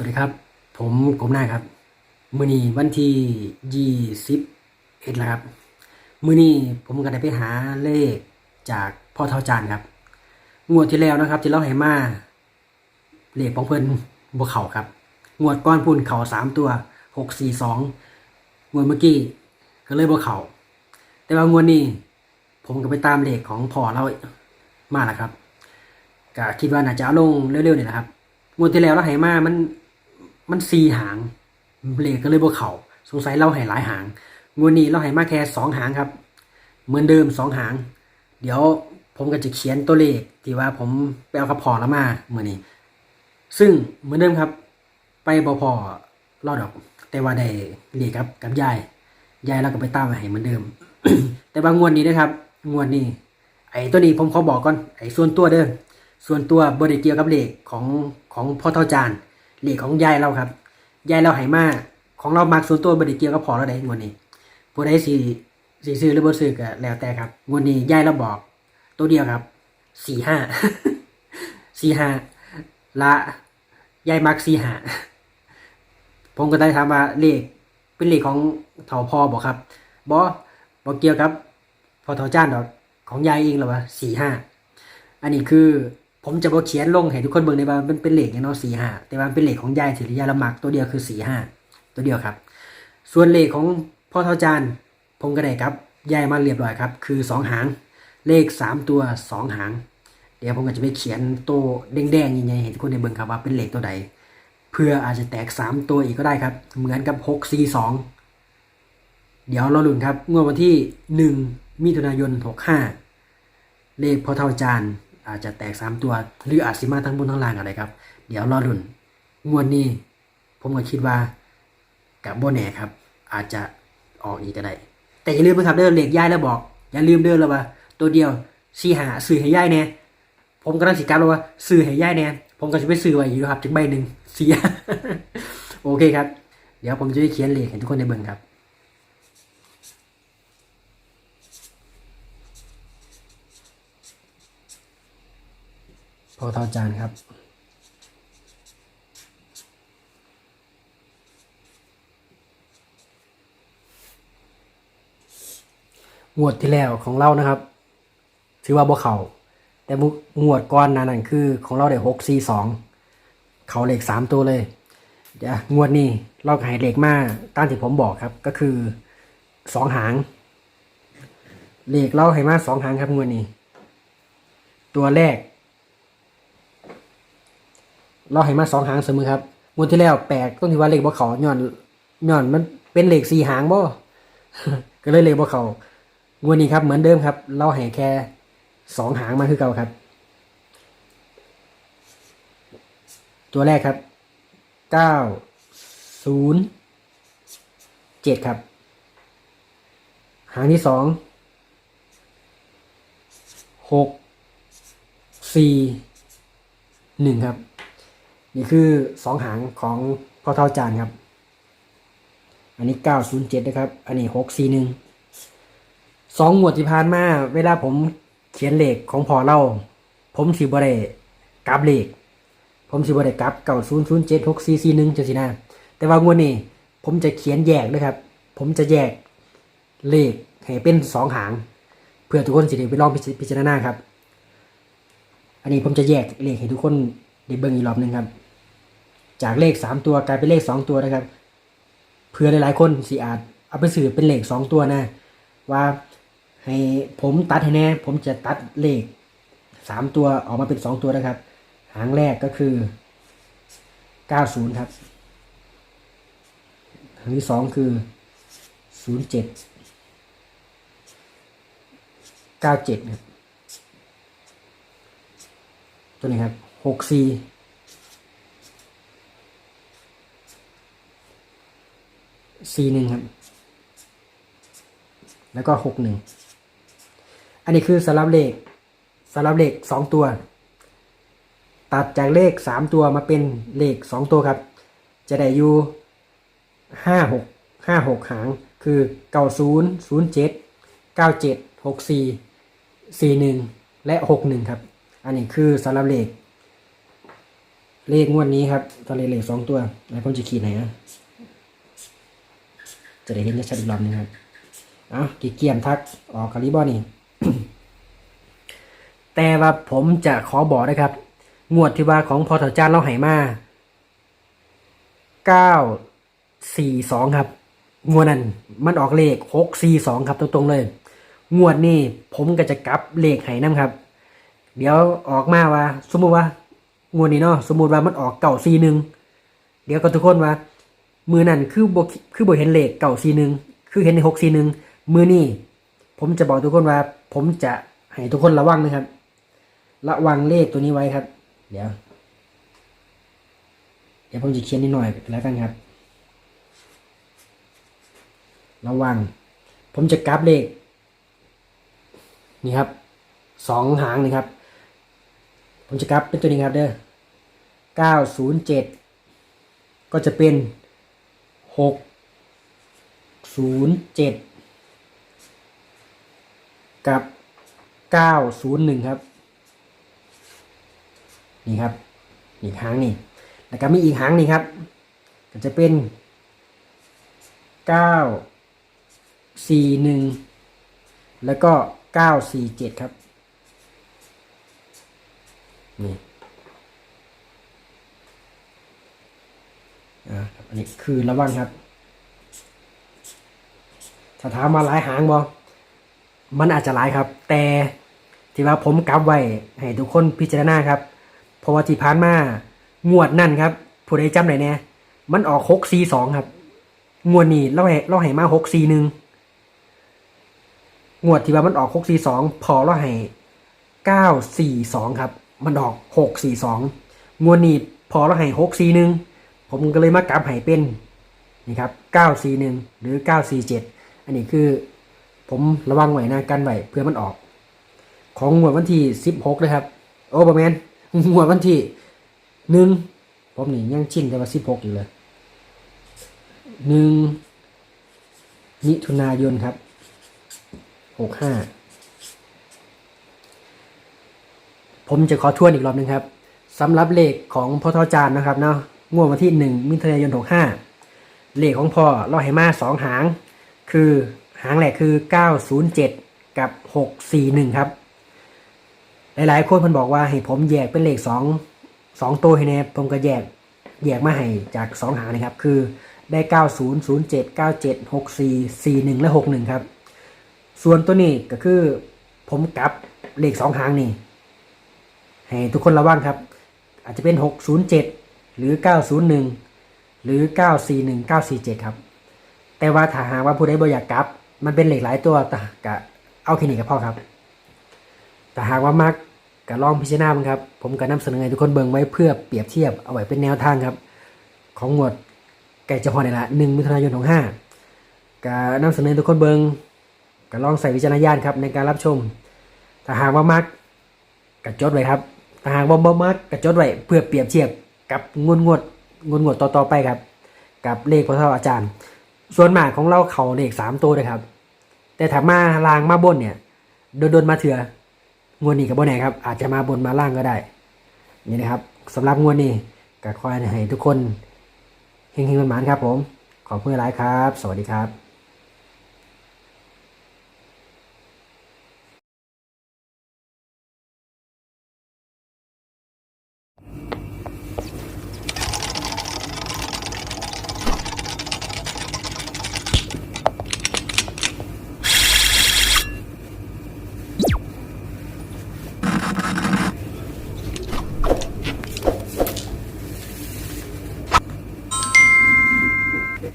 วัสดีครับ ผมกรมหน้าครับ มือนี้วันที่ยี่สิบเอ็ดแล้วครับ มือนี้ผมก็ได้ไปหาเลขจากพ่อเท่าจานครับ งวดที่แล้วนะครับ ที่เราให้มาเลขของเพิ่นบวเข่าครับ งวดก้อนพุ่นเข่าสามตัวหกสี่สองงวดเมื่อกี้ก็เลยบวเข่า แต่ว่างวดนี้ ผมก็ไปตามเลขของพ่อเรามาแล้วครับก็คิดว่าน่าจะเอาลงเร็วๆนี่แหละครับงวดที่แล้วเราให้มา มัน มันสี่หางเลขก็เลยบ่เขาสงสัยเราให้หลายหางงวดนี้เราให้มาแค่สองหางครับ เหมือนเดิมสองหาง เดี๋ยวผมก็จะเขียนตัวเลขที่ว่าผมไปเอากระพอแล้วมาเมื่อนี้ ซึ่งเหมือนเดิมครับ ไปบ่พอรอดดอก แต่ว่าได้เลขครับกับยายยายเราก็ไปตามมาให้เหมือนเดิม แต่บางงวดนี้นะครับ งวดนี้ ไอ้ตัวนี้ผมขอบอกก่อนไอ้ส่วนตัวเด้อส่วนตัวบริเกี่ยวกับเลขของของพ่อเท่าจาน เลขของยายเราครับยายเราให้มากของเรามักส่วนตัวบริเกียวกับพอเราได้งวดนี้ผู้ใดสิสิซื้อหรือบ่ซื้อก็แล้วแต่ครับงวดนี้ยายเราบอก ตัวเดียวครับสี่ห้าสี่ห้าละยายมักสี่ห้าผมก็ได้ถามว่าเลขเป็นเลขของเถาพอบอกครับบอบอเกี่ยวกับ พอเถาจ้านดอกของยายเองหรอวะสี่ห้าอันนี้คือ ผมจะบอเขียนลงให้ทุกคนเบิ่งในว่ามันเป็นเลขเนาะสี่ห้าแต่ว่าเป็นเลขของยายสิริยาละมักตัวเดียวคือสี่ห้าตัวเดียวครับ ส่วนเลขของพ่อเท่าจานผมก็ได้ครับยายมาเรียบร้อยครับ คือสองหางเลขสามตัวสองหาง เดี๋ยวผมก็จะไปเขียนตัวแดงๆยังไงให้ทุกคนได้เบิ่งครับว่าเป็นเลขตัวใดเพื่ออาจจะแตกสามตัวอีกก็ได้ครับ เหมือนกับหกสี่สองเดี๋ยวเราลุ้นครับงวดวันที่หนึ่งมิถุนายนหกห้าเลขพอเท่าจาน อาจจะแตกสามตัว หรืออาจสิมาทั้งบนทั้งล่างอะไรครับ เดี๋ยวรอลุ้นงวดนี้ ผมก็คิดว่ากับโบแน่ครับ อาจจะออกอีกก็ได้ แต่อย่าลืมนะครับเด้อเลขย่ายแล้วบอก อย่าลืมเด้อแล้วว่าตัวเดียวสีหาสื่อให้ย่ายแน่ผมกำลังสิการแล้วว่าซื้อให้ย่ายแน่ผมก็จะไปซื้อไว้อยู่ครับจักใบหนึ่งเสียโอเคครับ เดี๋ยวผมจะได้เขียนเลขให้ทุกคนได้เบิ่งครับ พอเท่าจานครับงวดที่แล้วของเรานะครับ ถือว่าบ่เขาแต่มุงวดก้อนนั้นนั่นคือของเราได้หกสี่สองเขาเหลขสามตัวเลยเดี๋ยวงวดนี้เราก็ให้เลขมาตามที่ผมบอกครับ ก็คือสองหางเหลขเราให้มาสองหางครับงวดนี้ ตัวแรก เราให้มาสองหางเสมอครับงวดที่แล้วแปลกต้องที่ว่าเลขบ่เขาย้อนย้อนมันเป็นเลขสี่หางบ่ก็เลยเลขบ่เขางวดนี้ครับเหมือนเดิมครับ เราให้แค่สองหางมาคือเก่าครับ ตัวแรกครับเก้าศูนย์เจ็ดครับ หางที่สองหกสี่หนึ่งครับ นี่คือสองหางของพ่อเท่าจานครับ อันนี้เก้าศูนย์เจ็ดนะครับ อันนี้หกสี่หนึ่งสองหมวดที่ผ่านมา เวลาผมเขียนเลขของพอเล่า ผมสิบ่ได้กราฟเลข ผมสิบ่ได้กราฟเก่าศูนย์ศูนย์เจ็ดหกสี่สี่หนึ่งจังสินะแต่ว่างวดนี้ผมจะเขียนแยกนะครับ ผมจะแยกเลขให้เป็นสองหาง เพื่อทุกคนสิได้ไปลองพิจารณาครับ อันนี้ผมจะแยกเลขให้ทุกคนได้เบิ่งอีกรอบหนึ่งครับ จากเลข 3 ตัวกลายเป็นเลข 2 ตัวนะครับ เพื่อหลายๆคนสีอาจเอาไปสื่อเป็นเลข 2 ตัวนะ ว่าให้ผมตัดให้แน่ ผมจะตัดเลข 3 ตัวออกมาเป็น 2 ตัวนะครับ หางแรกก็คือ 90 ครับ หางที่ 2 คือ 07 97ครับตัวนี้ครับ 64 สี่หนึ่งครับ แล้วก็หกหนึ่ง อันนี้คือสลับเลขสลับเลขสองตัว ตัดจากเลขสามตัวมาเป็นเลขสองตัวครับ จะได้อยู่ห้าหกห้าหกหางคือเก้าศูนย์ศูนย์เจ็ดเก้าเจ็ดหกสี่สี่หนึ่งและหกหนึ่งครับ อันนี้คือสลับเลข เลขงวดนี้ครับตอนเลขเลขสองตัวแล้วผมจะขีดไหนนะ จะได้เห็นชัดอีกรอบหนึงครับเอ้ากี่เกียมทักออกคาริบอนี่ แต่ว่าผมจะขอบอกนะครับ งวดที่ว่าของพอถาจานเราให้มาเก้าสี่สองครับ งวดนั้นมันออกเลขหกสี่สองครับตรงๆเลย งวดนี้ผมก็จะกลับเลขให้น้ำครับ เดี๋ยวออกมาว่า สมมุติว่างวดนี้เนาะสมมุติว่ามันออกเก่าสี่หนึ่งเดี๋ยวก็ทุกคนว่า มือนั่นคือบ่คือบ่เห็นเลขเก่าสีหนึ่งคือเห็นในหกสีหนึ่งมือนี่ผมจะบอกทุกคนว่า ผมจะให้ทุกคนระวังนะครับ ระวังเลขตัวนี้ไว้ครับ เดี๋ยว เดี๋ยวผมจะเขียนนิดหน่อยแล้วกันครับ ระวัง ผมจะกราฟเลข นี่ครับสองหางนี่ครับ ผมจะกราฟเป็นตัวนี้ครับเด้อเก้าศูนย์เจ็ดก็จะเป็น หกศูนย์เจ็ดกับเก้าศูนย์หนึ่งครับ นี่ครับ อีกหางนี่แล้วก็มีอีกหางนี่ครับ ก็จะเป็นเก้าสี่หนึ่งแล้วก็เก้าสี่เจ็ดครับนี่ อ่าอันนี้คือระวังครับ ถ้าถามมาหลายหางบอมันอาจจะหลายครับ แต่ที่ว่าผมกลับไว้ให้ทุกคนพิจารณาครับ เพราะว่าที่ผ่านมางวดนั่นครับ ผู้ใดจำได้แน่มันออกหกสี่สองครับ งวดนี้เราให้เราให้มาหกสี่หนึ่งงวดที่ว่ามันออกหกสี่สองพอเราให้เก้าสี่สองครับ มันออกหกสี่สองงวดนี้พอเราให้หกสี่หนึ่ง ผมก็เลยมากลับให้เป็นนี่ครับเก้าสี่หรือเก้าสี่เจ็ดอันนี้คือผมระวังไว้นะกันไว้เพื่อมันออก ของงวดวันที่สิบหกเลยครับ โอ้ประมาณงวดวันที่หนึ่งผมนี่ยังชินแต่ว่าสิบหกอยู่เลยหนึ่งมิถุนายนครับหกห้าผมจะขอทวนอีกรอบหนึงครับสำหรับเลขของพ่อทอจานนะครับเนาะ งวดวันที่หนึ่งมิถุนายนหกห้าเลขของพ่อเราให้มาสองหาง คือหางแรกคือ 907 กับ 641 ครับ หลายๆคนเพิ่นบอกว่าให้ผมแยกเป็นเลข 2 2 ตัวให้แน่ผมก็แยกแยกมาให้จาก 2 หางนะครับ คือได้ 90 07 97 64 41 และ 61 ครับ ส่วนตัวนี้ก็คือผมกลับเลข 2 หางนี่ให้ทุกคนระวังครับ อาจจะเป็น 607 หรือ 901 หรือ 941 947 ครับ แต่ว่าถ้าหากว่าผู้ใดบ่อยากกลับ มันเป็นเหล็กหลายตัวแต่กะเอาแค่นี้ก็พอครับ แต่หากว่ามักก็ลองพิจารณาบ้างครับ ผมก็นำเสนอให้ทุกคนเบิ่งไว้เพื่อเปรียบเทียบเอาไว้เป็นแนวทางครับ ของงวดไก่จะพอในละหนึ่งมิถุนายนของห้าก็นำเสนอให้ทุกคนเบิ่งก็ลองใส่วิจารณญาณครับในการรับชม ถ้าหากว่ามักก็จดไว้ครับถ้าหากว่าบ่มักก็จดไว้เพื่อเปรียบเทียบ กับงวดงวดงวดงวดต่อๆไปครับ กับเลขพระเท่าอาจารย์ ส่วนมากของเราเขาเลขสามตัวนะครับ แต่ถ้ามาลางมาบนเนี่ยโดนโดนมาเถื่องวดนี้กับบนไหนครับ อาจจะมาบนมาล่างก็ได้ นี่นะครับสำหรับงวดนี้ก็คอยให้ทุกคนเฮงๆมันๆครับผม ขอบคุณหลายครับ สวัสดีครับ